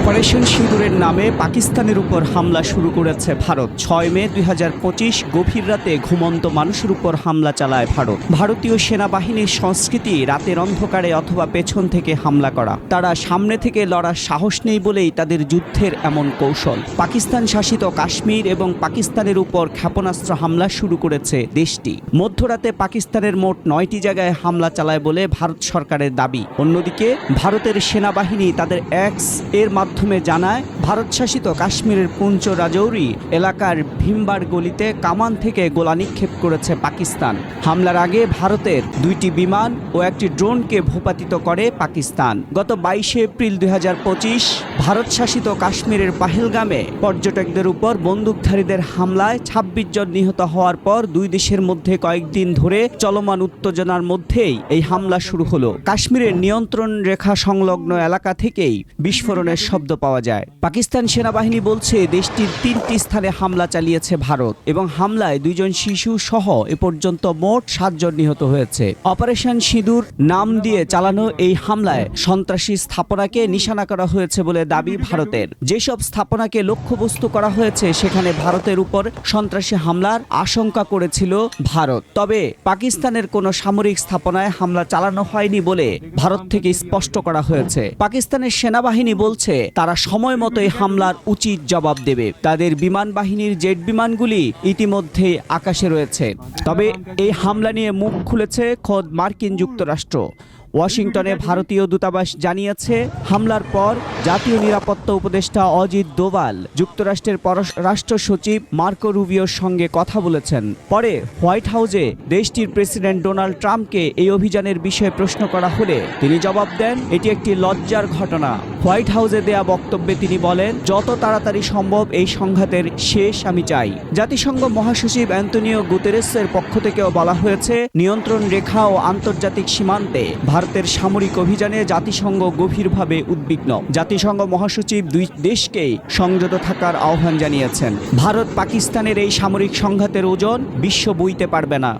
Operation সিঁদুরের নামে পাকিস্তানের উপর হামলা শুরু করেছে ভারত। ছয় মে দুই হাজার পঁচিশ গভীর রাতে ঘুমন্ত মানুষের উপর হামলা চালায় ভারত। ভারতীয় সেনাবাহিনীর সংস্কৃতি রাতের অন্ধকারে অথবা পেছন থেকে হামলা করা। তারা সামনে থেকে লড়ার সাহস নেই বলেই তাদের যুদ্ধের এমন কৌশল। পাকিস্তান শাসিত কাশ্মীর এবং পাকিস্তানের উপর ক্ষেপণাস্ত্র হামলা শুরু করেছে দেশটি। মধ্যরাতে পাকিস্তানের মোট নয়টি জায়গায় হামলা চালায় বলে ভারত সরকারের দাবি। অন্যদিকে ভারতের সেনাবাহিনী তাদের এক্সের জানায় ভারত শাসিত কাশ্মীরের পুঞ্চ রাজৌরি এলাকার ভীমবার গলিতে কামান থেকে গোলা নিক্ষেপ করেছে পাকিস্তান। হামলার আগে ভারতের দুইটি বিমান ও একটি ড্রোনকে ভূপাতিত করে পাকিস্তান। গত বাইশে এপ্রিল দুই ভারত শাসিত কাশ্মীরের পাহেলগামে পর্যটকদের উপর বন্দুকধারীদের হামলায় ২৬ জন নিহত হওয়ার পর দুই দেশের মধ্যে কয়েকদিন ধরে চলমান উত্তেজনার মধ্যেই এই হামলা শুরু হলো। কাশ্মীরের নিয়ন্ত্রণ রেখা সংলগ্ন এলাকা থেকেই বিস্ফোরণের শব্দ পাওয়া যায়। পাকিস্তান সেনাবাহিনী বলছে দেশটির তিনটি স্থানে হামলা চালিয়েছে ভারত এবং হামলায় দুইজন শিশু সহ এ পর্যন্ত মোট সাতজন নিহত হয়েছে। অপারেশন সিঁদুর নাম দিয়ে চালানো এই হামলায় সন্ত্রাসী স্থাপনাকে নিশানা করা হয়েছে বলে দাবি ভারতের। যেসব স্থাপনাকে লক্ষ্যবস্তু করা হয়েছে, সেখানে ভারতের উপর সন্ত্রাসী হামলার আশঙ্কা করেছিল ভারত। তবে পাকিস্তানের কোনো সামরিক স্থাপনায় হামলা চালানো হয়নি বলে ভারত থেকে স্পষ্ট করা হয়েছে। পাকিস্তানের সেনাবাহিনী বলছে, তারা সময় মতো এই হামলার উচিত জবাব দেবে। তাদের বিমান বাহিনীর জেট বিমানগুলি ইতিমধ্যে আকাশে রয়েছে। তবে এই হামলা নিয়ে মুখ খুলেছে খোদ মার্কিন যুক্তরাষ্ট্র। ওয়াশিংটনে ভারতীয় দূতাবাস জানিয়েছে, হামলার পর জাতীয় নিরাপত্তা উপদেষ্টা অজিত দোভাল, যুক্তরাষ্ট্রের পররাষ্ট্র সচিব মার্কো রুবিওর সঙ্গে কথা বলেছেন। পরে হোয়াইট হাউসে দেশটির প্রেসিডেন্ট ডোনাল্ড ট্রাম্পকে এই অভিযানের বিষয়ে প্রশ্ন করা হলে তিনি জবাব দেন, এটি একটি লজ্জার ঘটনা। হোয়াইট হাউসে দেয়া বক্তব্যে তিনি বলেন, যত তাড়াতাড়ি সম্ভব এই সংঘাতের শেষ আমি চাই। জাতিসংঘ মহাসচিব অ্যান্তনিও গুতেরেসের পক্ষ থেকেও বলা হয়েছে, নিয়ন্ত্রণ রেখা ও আন্তর্জাতিক সীমান্তে ভারতের সামরিক অভিযানে জাতিসংঘ গভীরভাবে উদ্বিগ্ন। জাতিসংঘ মহাসচিব দুই দেশকেই সংযত থাকার আহ্বান জানিয়েছেন, ভারত পাকিস্তানের এই সামরিক সংঘাতের ওজন বিশ্ব বইতে পারবে না।